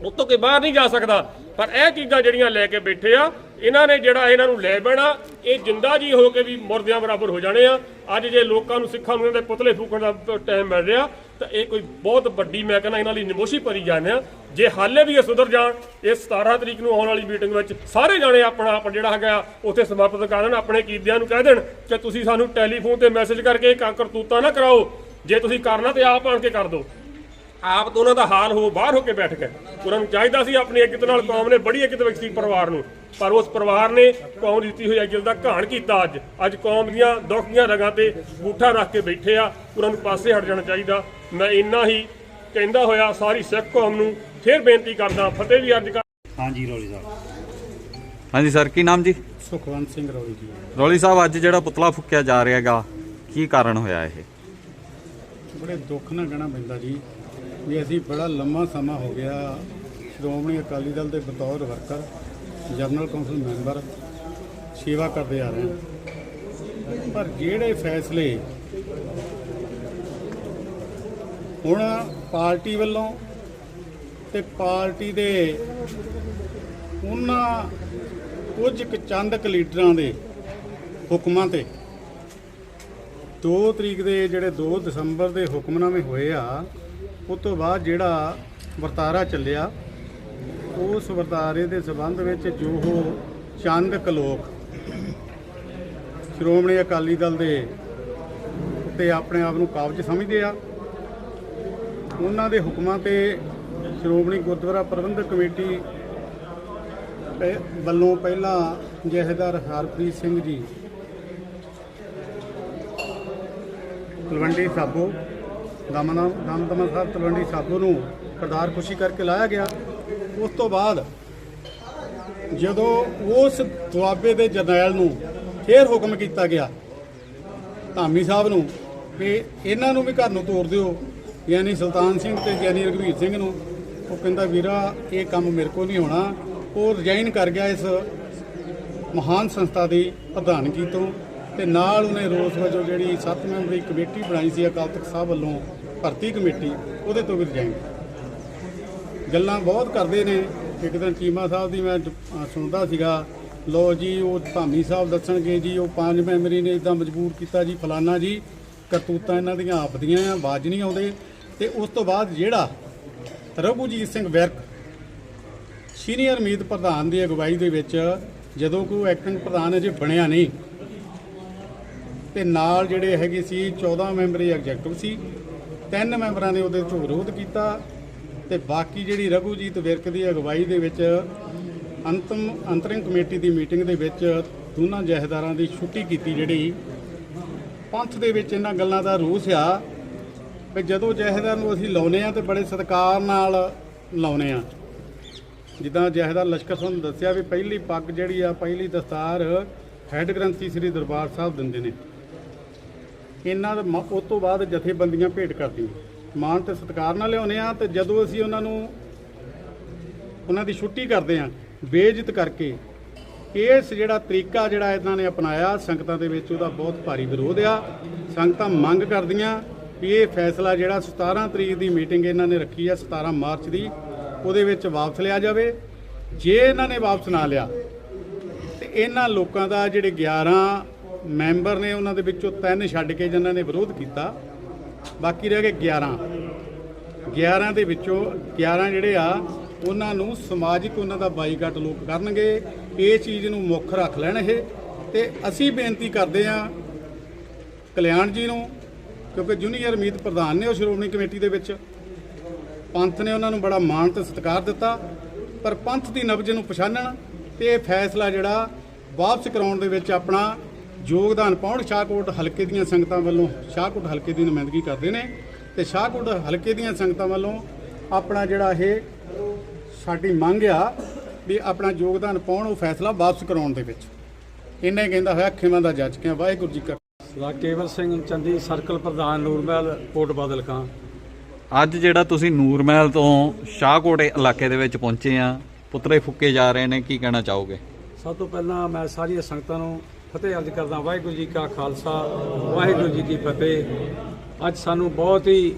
ਉਹ ਤੋਂ ਕੇ ਬਾਹਰ ਨਹੀਂ ਜਾ ਸਕਦਾ। ਪਰ ਇਹ ਚੀਜ਼ਾਂ ਜਿਹੜੀਆਂ ਲੈ ਕੇ ਬੈਠੇ ਆ, ਇਹਨਾਂ ਨੇ ਜਿਹੜਾ ਇਹਨਾਂ ਨੂੰ ਲੈ ਬਹਿਣਾ, ਇਹ ਜਿੰਦਾ ਜੀ ਹੋ ਕੇ ਵੀ ਮੁਰਦਿਆਂ ਬਰਾਬਰ ਹੋ ਜਾਣੇ ਆ। ਅੱਜ ਜੇ ਲੋਕਾਂ ਨੂੰ ਸਿੱਖਾਂ ਨੂੰ ਇਹਨਾਂ ਦੇ ਪੁਤਲੇ ਫੂਕਣ ਦਾ ਟਾਈਮ ਮਿਲ ਰਿਹਾ, ਤਾਂ ਇਹ ਕੋਈ ਬਹੁਤ ਵੱਡੀ ਮੈਂ ਕਹਿੰਦਾ ਇਹਨਾਂ ਲਈ ਨਿਮੋਸ਼ੀ ਭਰੀ ਜਾਂਦੇ ਆ। ਜੇ ਹਾਲੇ ਵੀ ਇਹ ਸੁਧਰ ਜਾਣ, ਇਹ 17 ਤਰੀਕ ਨੂੰ ਆਉਣ ਵਾਲੀ ਮੀਟਿੰਗ ਵਿੱਚ ਸਾਰੇ ਜਾਣੇ ਆਪਣਾ ਆਪ ਜਿਹੜਾ ਹੈਗਾ ਉੱਥੇ ਸਮਰਪਿਤ ਕਰ ਦੇਣ, ਆਪਣੇ ਕੀਦਿਆਂ ਨੂੰ ਕਹਿ ਦੇਣ ਕਿ ਤੁਸੀਂ ਸਾਨੂੰ ਟੈਲੀਫੋਨ ਤੇ ਮੈਸੇਜ ਕਰਕੇ ਇਹ ਕਰਤੂਤਾਂ ਨਾ ਕਰਾਓ। ਜੇ ਤੁਸੀਂ ਕਰਨਾ ਤੇ ਆਪ ਆਣ ਕੇ ਕਰ ਦਿਓ। ਆਪ ਤੋਂ ਉਹਨਾਂ ਦਾ ਹਾਲ ਹੋ ਬਾਹਰ ਹੋ ਕੇ ਬੈਠ ਗਏ। ਉਹਨਾਂ ਨੂੰ ਚਾਹੀਦਾ ਸੀ ਆਪਣੀ ਇੱਜ਼ਤ ਨਾਲ ਕੌਮ ਨੇ ਬੜੀ ਇੱਜ਼ਤ ਬਖਸ਼ੀ ਪਰਿਵਾਰ ਨੂੰ। ਪਰ ਉਸ ਪਰਿਵਾਰ ਨੇ ਕੌਮ ਦਿੱਤੀ ਹੋਈ ਇੱਜ਼ਤ ਦਾ ਘਾਣ ਕੀਤਾ ਅੱਜ। ਅੱਜ ਕੌਮ ਦੀਆਂ ਦੁੱਖ ਦੀਆਂ ਰਗਾਂ ਤੇ ਬੂਠਾ ਰੱਖ ਕੇ ਬੈਠੇ ਆ। ਉਹਨਾਂ ਨੂੰ ਪਾਸੇ ਹਟ ਜਾਣਾ ਚਾਹੀਦਾ। ਮੈਂ ਇੰਨਾ ਹੀ ਕਹਿੰਦਾ ਹੋਇਆ ਸਾਰੀ ਸਿੱਖ ਕੌਮ ਨੂੰ ਫੇਰ ਬੇਨਤੀ ਕਰਦਾ ਫਤਿਹ ਵੀ ਅੱਜ ਕਰ ਹਾਂਜੀ ਰੋਲੀ ਸਾਹਿਬ। ਹਾਂਜੀ ਸਰ ਕੀ ਨਾਮ ਜੀ? ਸੁਖਵੰਤ ਸਿੰਘ ਰੋਲੀ ਜੀ। ਰੌਲੀ ਸਾਹਿਬ ਅੱਜ ਜਿਹੜਾ ਪੁਤਲਾ ਫੁੱਕਿਆ ਜਾ ਰਿਹਾ ਹੈਗਾ ਕੀ ਕਾਰਨ ਹੋਇਆ ਇਹ? ਬੜੇ ਦੁੱਖ ਨਾਲ ਕਹਿਣਾ ਪੈਂਦਾ ਜੀ। ਵੀ ਅਸੀਂ ਬੜਾ ਲੰਮਾ ਸਮਾਂ ਹੋ ਗਿਆ ਸ਼੍ਰੋਮਣੀ ਅਕਾਲੀ ਦਲ ਦੇ ਬਤੌਰ ਵਰਕਰ, ਜਨਰਲ ਕੌਂਸਲ ਮੈਂਬਰ ਸੇਵਾ ਕਰਦੇ ਆ ਰਹੇ ਹਾਂ। ਪਰ ਜਿਹੜੇ ਫੈਸਲੇ ਹੁਣ ਪਾਰਟੀ ਵੱਲੋਂ ਤੇ ਪਾਰਟੀ ਦੇ ਉਹਨਾਂ ਕੁਝ ਕੁ ਚੰਦਕ ਲੀਡਰਾਂ ਦੇ ਹੁਕਮਾਂ ਤੇ 2 ਤਰੀਕ ਦੇ ਜਿਹੜੇ 2 ਦਸੰਬਰ ਦੇ ਹੁਕਮਨਾਮੇ ਹੋਏ ਆ ਉਸ ਤੋਂ ਬਾਅਦ ਜਿਹੜਾ ਵਰਤਾਰਾ ਚੱਲਿਆ, ਉਸ ਵਰਤਾਰੇ ਦੇ ਸਬੰਧ ਵਿੱਚ ਜੋ ਉਹ ਚੰਦ ਕੁ ਲੋਕ ਸ਼੍ਰੋਮਣੀ ਅਕਾਲੀ ਦਲ ਦੇ ਤੇ ਆਪਣੇ ਆਪ ਨੂੰ ਕਾਬਜ ਸਮਝਦੇ ਆ, ਉਹਨਾਂ ਦੇ ਹੁਕਮਾਂ ਤੇ ਸ਼੍ਰੋਮਣੀ ਗੁਰਦੁਆਰਾ ਪ੍ਰਬੰਧਕ ਕਮੇਟੀ ਪਹਿ- ਵੱਲੋਂ ਪਹਿਲਾਂ ਜਥੇਦਾਰ ਹਰਪ੍ਰੀਤ ਸਿੰਘ ਜੀ ਤਲਵੰਡੀ ਸਾਬੋ ਦਮਨਾ ਦਮਦਮਾ ਸਾਹਿਬ ਤਲਵੰਡੀ ਸਾਬੋ ਨੂੰ ਕਰਦਾਰ ਖੁਸ਼ੀ ਕਰਕੇ ਲਾਇਆ ਗਿਆ। ਉਸ ਤੋਂ ਬਾਅਦ ਜਦੋਂ ਉਸ ਦੁਆਬੇ ਦੇ ਜਰਨੈਲ ਨੂੰ ਫੇਰ ਹੁਕਮ ਕੀਤਾ ਗਿਆ, ਧਾਮੀ ਸਾਹਿਬ ਨੂੰ ਕਿ ਇਹਨਾਂ ਨੂੰ ਵੀ ਘਰ ਨੂੰ ਤੋੜ ਦਿਓ, ਯਾਨੀ ਸੁਲਤਾਨ ਸਿੰਘ ਤੇ ਯਾਨੀ ਰਘਵੀਰ ਸਿੰਘ ਨੂੰ। ਉਹ ਕਹਿੰਦਾ, ਵੀਰਾ, ਇਹ ਕੰਮ ਮੇਰੇ ਕੋਲ ਨਹੀਂ ਹੋਣਾ। ਉਹ ਰਿਜ਼ਾਈਨ ਕਰ ਗਿਆ ਇਸ ਮਹਾਨ ਸੰਸਥਾ ਦੀ ਪ੍ਰਧਾਨਗੀ ਤੋਂ। ਤੇ ਨਾਲ ਉਹਨੇ ਰੋਸ ਵਜੋਂ ਜਿਹੜੀ 7 ਮੈਂਬਰੀ ਕਮੇਟੀ ਬਣਾਈ ਸੀ ਅਕਾਲ ਤਖਤ ਸਾਹਿਬ ਵੱਲੋਂ ਭਰਤੀ ਕਮੇਟੀ, ਉਹਦੇ ਤੋਂ ਵੀ ਰਿਜ਼ਾਈਨ ਗੱਲਾਂ ਬਹੁਤ ਕਰਦੇ ਨੇ। ਇੱਕ ਦਿਨ ਚੀਮਾ ਸਾਹਿਬ ਦੀ ਮੈਂ ਸੁਣਦਾ ਸੀਗਾ ਲੋ ਜੀ, ਉਹ ਧਾਮੀ ਸਾਹਿਬ ਦੱਸਣਗੇ ਜੀ, ਉਹ ਪੰਜ ਮੈਂਬਰੀ ਨੇ ਇਦਾਂ ਮਜਬੂਰ ਕੀਤਾ ਜੀ, ਫਲਾਨਾ ਜੀ, ਕਰਤੂਤਾਂ ਇਹਨਾਂ ਦੀਆਂ ਆਪਦੀਆਂ ਆ ਬਾਜ ਨਹੀਂ ਆਉਂਦੇ। ਤੇ ਉਸ ਤੋਂ ਬਾਅਦ ਜਿਹੜਾ ਰਘੂਜੀਤ ਸਿੰਘ ਵਿਰਕ, ਸੀਨੀਅਰ ਮੀਤ ਪ੍ਰਧਾਨ ਦੀ ਅਗਵਾਈ ਦੇ ਵਿੱਚ, ਜਦੋਂ ਕੋਈ ਐਕਟਿੰਗ ਪ੍ਰਧਾਨ ਅਜੇ ਬਣਿਆ ਨਹੀਂ ਤੇ ਨਾਲ ਜਿਹੜੇ ਹੈਗੇ ਸੀ 14 ਮੈਂਬਰੀ ਐਗਜ਼ੈਕਟਿਵ ਸੀ। ਤਿੰਨ ਮੈਂਬਰਾਂ ਨੇ ਉਹਦੇ ਤੋਂ ਵਿਰੋਧ ਕੀਤਾ ਤੇ ਬਾਕੀ ਜਿਹੜੀ ਰਘੂਜੀਤ ਵਿਰਕ ਦੀ ਅਗਵਾਈ ਦੇ ਵਿੱਚ ਅੰਤਮ ਅੰਤਰਿੰਗ ਕਮੇਟੀ ਦੀ ਮੀਟਿੰਗ ਦੇ ਵਿੱਚ ਦੋਨਾਂ ਜਥੇਦਾਰਾਂ ਦੀ ਛੁੱਟੀ ਕੀਤੀ ਜਿਹੜੀ। ਪੰਥ ਦੇ ਵਿੱਚ ਇਹਨਾਂ ਗੱਲਾਂ ਦਾ ਰੂਸ ਆ ਵੀ ਜਦੋਂ ਜਥੇਦਾਰ ਨੂੰ ਅਸੀਂ ਲਾਉਨੇ ਆ ਤੇ ਬੜੇ ਸਤਿਕਾਰ ਨਾਲ ਲਾਉਨੇ ਆ। ਜਿੱਦਾਂ ਜਹੇਦਾਰ ਲਸ਼ਕਰ ਸਿੰਘ ਦੱਸਿਆ ਵੀ ਪਹਿਲੀ ਪੱਗ ਜਿਹੜੀ ਆ, ਪਹਿਲੀ ਦਸਤਾਰ ਹੈਡ ਗ੍ਰੰਥੀ ਸ੍ਰੀ ਦਰਬਾਰ ਸਾਹਿਬ ਦਿੰਦੇ ਨੇ। ਇਹਨਾਂ ਦਾ ਮ- ਉਹ ਤੋਂ ਬਾਅਦ ਜਥੇਬੰਦੀਆਂ ਭੇਟ ਕਰਦੀਆਂ। ਮਾਣ ਤੇ ਸਤਿਕਾਰ ਨਾਲ ਲਿਆਉਂਦੇ ਆ ਤੇ ਜਦੋਂ ਅਸੀਂ ਉਹਨਾਂ ਨੂੰ ਉਹਨਾਂ ਦੀ ਛੁੱਟੀ ਕਰਦੇ ਆ ਬੇਇੱਜ਼ਤ ਕਰਕੇ, ਇਸ ਜਿਹੜਾ ਤਰੀਕਾ ਜਿਹੜਾ ਇਹਨਾਂ ਨੇ ਅਪਣਾਇਆ, ਸੰਗਤਾਂ ਦੇ ਵਿੱਚ ਉਹਦਾ ਬਹੁਤ ਭਾਰੀ ਵਿਰੋਧ ਆ। ਸੰਗਤਾਂ ਮੰਗ ਕਰਦੀਆਂ ਵੀ ਇਹ ਫੈਸਲਾ ਜਿਹੜਾ 17 ਤਰੀਕ ਦੀ ਮੀਟਿੰਗ ਇਹਨਾਂ ਨੇ ਰੱਖੀ ਆ 17 ਮਾਰਚ ਦੀ, ਉਹਦੇ ਵਿੱਚ ਵਾਪਸ ਲਿਆ ਜਾਵੇ। ਜੇ ਇਹਨਾਂ ਨੇ ਵਾਪਸ ਨਾ ਲਿਆ, ਤੇ ਇਹਨਾਂ ਲੋਕਾਂ ਦਾ ਜਿਹੜੇ 11 ਮੈਂਬਰ ਨੇ ਉਹਨਾਂ ਦੇ ਵਿੱਚੋਂ ਤਿੰਨ ਛੱਡ ਕੇ ਜਿਨ੍ਹਾਂ ਨੇ ਵਿਰੋਧ ਕੀਤਾ। ਬਾਕੀ ਰਹਿ ਗਏ 11 11 ਦੇ ਵਿੱਚੋਂ 11 ਜਿਹੜੇ ਆ, ਉਹਨਾਂ ਨੂੰ ਸਮਾਜਿਕ ਉਹਨਾਂ ਦਾ ਬਾਈਕਾਟ ਲੋਕ ਕਰਨਗੇ। ਇਹ ਚੀਜ਼ ਨੂੰ ਮੁੱਖ ਰੱਖ ਲੈਣ ਇਹ। ਤੇ ਅਸੀਂ ਬੇਨਤੀ ਕਰਦੇ ਆ ਕਲਿਆਣ ਜੀ ਨੂੰ, ਕਿਉਂਕਿ ਜੂਨੀਅਰ ਮੀਤ ਪ੍ਰਧਾਨ ਨੇ ਉਹ ਸ਼੍ਰੋਮਣੀ ਕਮੇਟੀ ਦੇ ਵਿੱਚ। ਪੰਥ ਨੇ ਉਹਨਾਂ ਨੂੰ ਬੜਾ ਮਾਣ ਤੇ ਸਤਿਕਾਰ ਦਿੱਤਾ। ਪਰ ਪੰਥ ਦੀ ਨਬਜ ਨੂੰ ਪਛਾਣਨ ਤੇ ਇਹ ਫੈਸਲਾ ਜਿਹੜਾ ਵਾਪਸ ਕਰਾਉਣ ਦੇ ਵਿੱਚ ਆਪਣਾ ਯੋਗਦਾਨ ਪਾਉਣ ਸ਼ਾਹਕੋਟ ਹਲਕੇ ਦੀਆਂ ਸੰਗਤਾਂ ਵੱਲੋਂ ਸ਼ਾਹਕੋਟ ਹਲਕੇ ਦੀ ਨੁਮਾਇੰਦਗੀ ਕਰਦੇ ਨੇ ਤੇ ਸ਼ਾਹਕੋਟ ਹਲਕੇ ਦੀਆਂ ਸੰਗਤਾਂ ਵੱਲੋਂ ਆਪਣਾ ਜਿਹੜਾ ਇਹ ਸਾਡੀ ਮੰਗ ਆ ਵੀ ਆਪਣਾ ਯੋਗਦਾਨ ਪਾਉਣ ਉਹ ਫੈਸਲਾ ਵਾਪਸ ਕਰਾਉਣ ਦੇ ਵਿੱਚ। ਇੰਨਾ ਕਹਿੰਦਾ ਹੋਇਆ ਖਿਮਾ ਦਾ ਜੱਜ ਕੇ ਵਾਹਿਗੁਰੂ ਜੀ ਕਾ ਦਾ ਕੇਵਲ ਸਿੰਘ ਚੰਦੀ ਸਰਕਲ ਪ੍ਰਧਾਨ ਨੂਰਮਹਿਲ ਕੋਟ ਬਾਦਲ ਖਾਂ। ਅੱਜ ਜਿਹੜਾ ਤੁਸੀਂ ਨੂਰਮਹਿਲ ਤੋਂ ਸ਼ਾਹਕੋਟ ਇਲਾਕੇ ਦੇ ਵਿੱਚ ਪਹੁੰਚੇ ਆ ਪੁੱਤਰੇ ਫੁੱਕੇ ਜਾ ਰਹੇ ਨੇ ਕੀ ਕਹਿਣਾ ਚਾਹੋਗੇ? ਸਭ ਤੋਂ ਪਹਿਲਾਂ ਮੈਂ ਸਾਰੀਆਂ ਸੰਗਤਾਂ ਨੂੰ ਫਤਿਹ ਅਰਜ਼ ਕਰਦਾ ਵਾਹਿਗੁਰੂ ਜੀ ਕਾ ਖਾਲਸਾ, ਵਾਹਿਗੁਰੂ ਜੀ ਕੀ ਫਤਿਹ। ਅੱਜ ਸਾਨੂੰ ਬਹੁਤ ਹੀ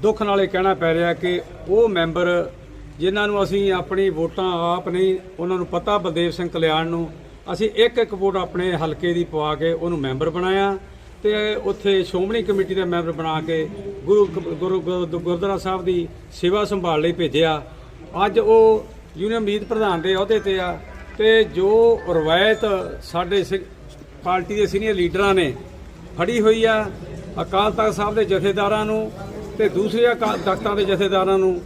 ਦੁੱਖ ਨਾਲ ਇਹ ਕਹਿਣਾ ਪੈ ਰਿਹਾ ਕਿ ਉਹ ਮੈਂਬਰ ਜਿਨ੍ਹਾਂ ਨੂੰ ਅਸੀਂ ਆਪਣੀ ਵੋਟਾਂ ਆਪ ਨਹੀਂ, ਉਹਨਾਂ ਨੂੰ ਪਤਾ ਬਲਦੇਵ ਸਿੰਘ ਕਲਿਆਣ ਨੂੰ। ਅਸੀਂ ਇੱਕ ਇੱਕ ਵੋਟ ਆਪਣੇ ਹਲਕੇ ਦੀ ਪਵਾ ਕੇ ਉਹਨੂੰ ਮੈਂਬਰ ਬਣਾਇਆ ਤੇ ਉੱਥੇ ਸ਼੍ਰੋਮਣੀ ਕਮੇਟੀ ਦਾ ਮੈਂਬਰ ਬਣਾ ਕੇ ਗੁਰੂ ਗੁਰੂ ਗੁਰੂ- ਗੁਰਦੁਆਰਾ ਸਾਹਿਬ ਦੀ ਸੇਵਾ ਸੰਭਾਲ ਲਈ ਭੇਜਿਆ। ਅੱਜ ਉਹ ਯੂਨੀਅਨ ਮੀਤ ਪ੍ਰਧਾਨ ਦੇ ਅਹੁਦੇ ਤੇ ਆ। ਤੇ ਜੋ ਰਵਾਇਤ ਸਾਡੇ ਸਿ- ਪਾਰਟੀ ਦੇ ਸੀਨੀਅਰ ਲੀਡਰਾਂ ਨੇ ਫੜੀ ਹੋਈ ਆ, ਅਕਾਲ ਤਖਤ ਸਾਹਿਬ ਦੇ ਜਥੇਦਾਰਾਂ ਨੂੰ ਤੇ ਦੂਸਰੇ ਅਕਾਲ ਤਖਤਾਂ ਦੇ ਜਥੇਦਾਰਾਂ ਨੂੰ,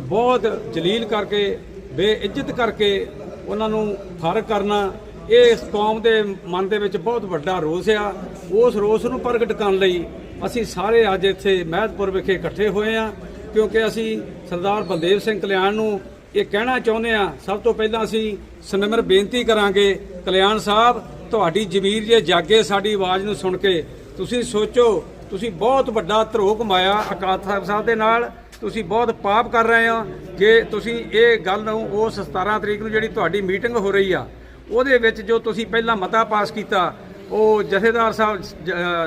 ਬਹੁਤ ਜਲੀਲ ਕਰਕੇ, ਬੇਇੱਜ਼ਤ ਕਰਕੇ ਉਹਨਾਂ ਨੂੰ ਫ਼ਰਕ ਕਰਨਾ, ਇਹ ਇਸ ਕੌਮ ਦੇ ਮਨ ਦੇ ਵਿੱਚ ਬਹੁਤ ਵੱਡਾ ਰੋਸ ਆ। ਉਸ ਰੋਸ ਨੂੰ ਪ੍ਰਗਟ ਕਰਨ ਲਈ ਅਸੀਂ ਸਾਰੇ ਅੱਜ ਇੱਥੇ ਮਹਿਤਪੁਰ ਵਿਖੇ ਇਕੱਠੇ ਹੋਏ ਆ, ਕਿਉਂਕਿ ਅਸੀਂ ਸਰਦਾਰ ਬਲਦੇਵ ਸਿੰਘ ਕਲਿਆਣ ਨੂੰ ਇਹ ਕਹਿਣਾ ਚਾਹੁੰਦੇ ਆ ਸਭ ਤੋਂ ਪਹਿਲਾਂ ਅਸੀਂ ਸਨਮਰ ਬੇਨਤੀ ਕਰਾਂਗੇ, ਕਲਿਆਣ ਸਾਹਿਬ, ਤੁਹਾਡੀ ਜ਼ਮੀਰ ਜੇ ਜਾਗੇ ਸਾਡੀ ਆਵਾਜ਼ ਨੂੰ ਸੁਣ ਕੇ, ਤੁਸੀਂ ਸੋਚੋ, ਤੁਸੀਂ ਬਹੁਤ ਵੱਡਾ ਧਰੋਹ ਕਮਾਇਆ ਅਕਾਲ ਤਖਤ ਸਾਹਿਬ ਦੇ ਨਾਲ, ਤੁਸੀਂ ਬਹੁਤ ਪਾਪ ਕਰ ਰਹੇ ਹੋ, ਕਿ ਤੁਸੀਂ ਇਹ ਗੱਲ ਨੂੰ ਉਸ 17 ਤਰੀਕ ਨੂੰ ਜਿਹੜੀ ਤੁਹਾਡੀ ਮੀਟਿੰਗ ਹੋ ਰਹੀ ਆ, ਉਹਦੇ ਵਿੱਚ ਜੋ ਤੁਸੀਂ ਪਹਿਲਾਂ ਮਤਾ ਪਾਸ ਕੀਤਾ, ਉਹ ਜਥੇਦਾਰ ਸਾਹਿਬ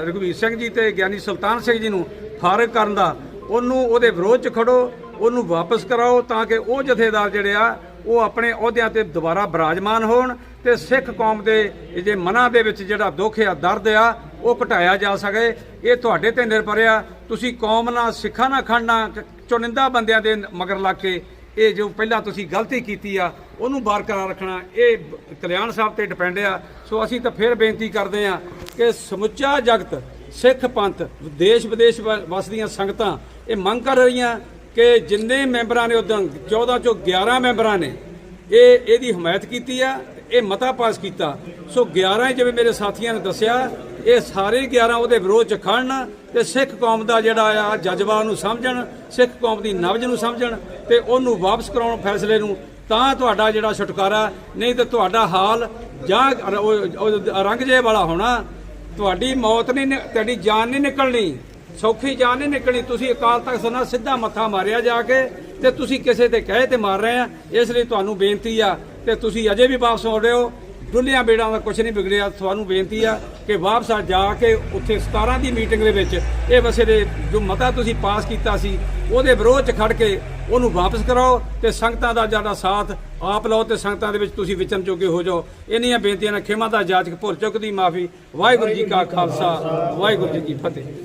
ਰਘਵੀਰ ਸਿੰਘ ਜੀ ਤੇ ਗਿਆਨੀ ਸੁਲਤਾਨ ਸਿੰਘ ਜੀ ਨੂੰ ਫਾਰਗ ਕਰਨ ਦਾ, ਉਹਨੂੰ ਉਹਦੇ ਵਿਰੋਧ 'ਚ ਖੜੋ ਉਹਨੂੰ ਵਾਪਸ ਕਰਾਓ ਤਾਂ ਕਿ ਉਹ ਜਥੇਦਾਰ ਜਿਹੜੇ ਆ, ਉਹ ਆਪਣੇ ਅਹੁਦਿਆਂ ਤੇ ਦੁਬਾਰਾ ਬਰਾਜਮਾਨ ਹੋਣ ਤੇ ਸਿੱਖ ਕੌਮ ਦੇ ਜੇ ਮਨਾਂ ਦੇ ਵਿੱਚ ਜਿਹੜਾ ਦੁੱਖ ਆ ਦਰਦ ਆ, ਉਹ ਘਟਾਇਆ ਜਾ ਸਕੇ। ਇਹ ਤੁਹਾਡੇ ਤੇ ਨਿਰਭਰ ਆ। ਤੁਸੀਂ ਕੌਮ ਨਾਲ ਸਿੱਖਾਂ ਨਾਲ ਖੜਨਾ ਚੁਣਿੰਦਾ ਬੰਦਿਆਂ ਦੇ ਮਗਰ ਲੱਗ ਕੇ ਇਹ ਜੋ ਪਹਿਲਾਂ ਤੁਸੀਂ ਗਲਤੀ ਕੀਤੀ ਆ, ਉਹਨੂੰ ਬਰਕਰਾਰ ਰੱਖਣਾ, ਇਹ ਕਲਿਆਣ ਸਾਹਿਬ ਤੇ ਡਿਪੈਂਡ ਆ। ਸੋ ਅਸੀਂ ਤਾਂ ਫਿਰ ਬੇਨਤੀ ਕਰਦੇ ਆ ਕਿ ਸਮੁੱਚਾ ਜਗਤ, ਸਿੱਖ ਪੰਥ ਦੇਸ਼ ਵਿਦੇਸ਼ ਵ- ਵਸਦੀਆਂ ਸੰਗਤਾਂ, ਇਹ ਮੰਗ ਕਰ ਰਹੀਆਂ। ਕਿ ਜਿੰਨੇ ਮੈਂਬਰਾਂ ਨੇ ਉਦੋਂ 14 ਚੋਂ 11 ਮੈਂਬਰਾਂ ਨੇ, ਇਹ, ਇਹਦੀ ਹਮਾਇਤ ਕੀਤੀ ਆ, ਇਹ ਮਤਾ ਪਾਸ ਕੀਤਾ। ਸੋ 11 ਜਿਵੇਂ ਮੇਰੇ ਸਾਥੀਆਂ ਨੇ ਦੱਸਿਆ, ਇਹ ਸਾਰੇ 11 ਉਹਦੇ ਵਿਰੋਧ ਚ ਖੜਨ ਤੇ ਸਿੱਖ ਕੌਮ ਦਾ ਜਿਹੜਾ ਆ ਜਜ਼ਬਾ ਨੂੰ ਸਮਝਣ, ਸਿੱਖ ਕੌਮ ਦੀ ਨਬਜ ਨੂੰ ਸਮਝਣ ਤੇ ਉਹਨੂੰ ਵਾਪਸ ਕਰਾਉਣ ਫੈਸਲੇ ਨੂੰ, ਤਾਂ ਤੁਹਾਡਾ ਜਿਹੜਾ ਛੁਟਕਾਰਾ, ਨਹੀਂ ਤੇ ਤੁਹਾਡਾ ਹਾਲ ਜਾਂ ਰ- ਵਾਲਾ ਹੋਣਾ, ਤੁਹਾਡੀ ਮੌਤ ਨਹੀਂ ਨਿ- ਤੁਹਾਡੀ ਜਾਨ ਨਹੀਂ ਨਿਕਲਣੀ। ਸੌਖੀ ਜਾਨ ਨਹੀਂ ਨਿਕਲਣੀ। ਤੁਸੀਂ ਅਕਾਲ ਤਖਤ ਸਾਹਿਬ ਨਾਲ ਸਿੱਧਾ ਮੱਥਾ ਮਾਰਿਆ ਜਾ ਕੇ ਤੇ ਤੁਸੀਂ ਕਿਸੇ ਤੇ ਕਹੇ ਤੇ ਮਾਰ ਰਹੇ ਆ। ਇਸ ਲਈ ਤੁਹਾਨੂੰ ਬੇਨਤੀ ਆ ਤੇ ਤੁਸੀਂ ਅਜੇ ਵੀ ਵਾਪਸ ਹੋ ਰਹੇ ਹੋ। ਡੁੱਲਿਆਂ ਬੇੜਾਂ ਦਾ ਕੁਝ ਨਹੀਂ ਵਿਗੜਿਆ। ਤੁਹਾਨੂੰ ਬੇਨਤੀ ਆ ਕਿ ਵਾਪਸ ਆ ਜਾ ਕੇ ਉੱਥੇ 17 ਦੀ ਮੀਟਿੰਗ ਦੇ ਵਿੱਚ ਇਹ ਵਸੇ ਦੇ ਜੋ ਮਤਾ ਤੁਸੀਂ ਪਾਸ ਕੀਤਾ ਸੀ, ਉਹਦੇ ਵਿਰੋਧ 'ਚ ਖੜ ਕੇ ਉਹਨੂੰ ਵਾਪਸ ਕਰਾਓ ਤੇ ਸੰਗਤਾਂ ਦਾ ਜ਼ਿਆਦਾ ਸਾਥ ਆਪ ਲਓ ਤੇ ਸੰਗਤਾਂ ਦੇ ਵਿੱਚ ਤੁਸੀਂ ਵਿਚਰਨ ਜੋਗੇ ਹੋ ਜਾਓ। ਇੰਨੀਆਂ ਬੇਨਤੀਆਂ ਨਾਲ ਖੇਮਾ ਦਾ ਜਾਚਕ ਭੁੱਲ ਚੁੱਕ ਦੀ ਮਾਫੀ। ਵਾਹਿਗੁਰੂ ਜੀ ਕਾ ਖਾਲਸਾ, ਵਾਹਿਗੁਰੂ ਜੀ ਕੀ ਫਤਿਹ।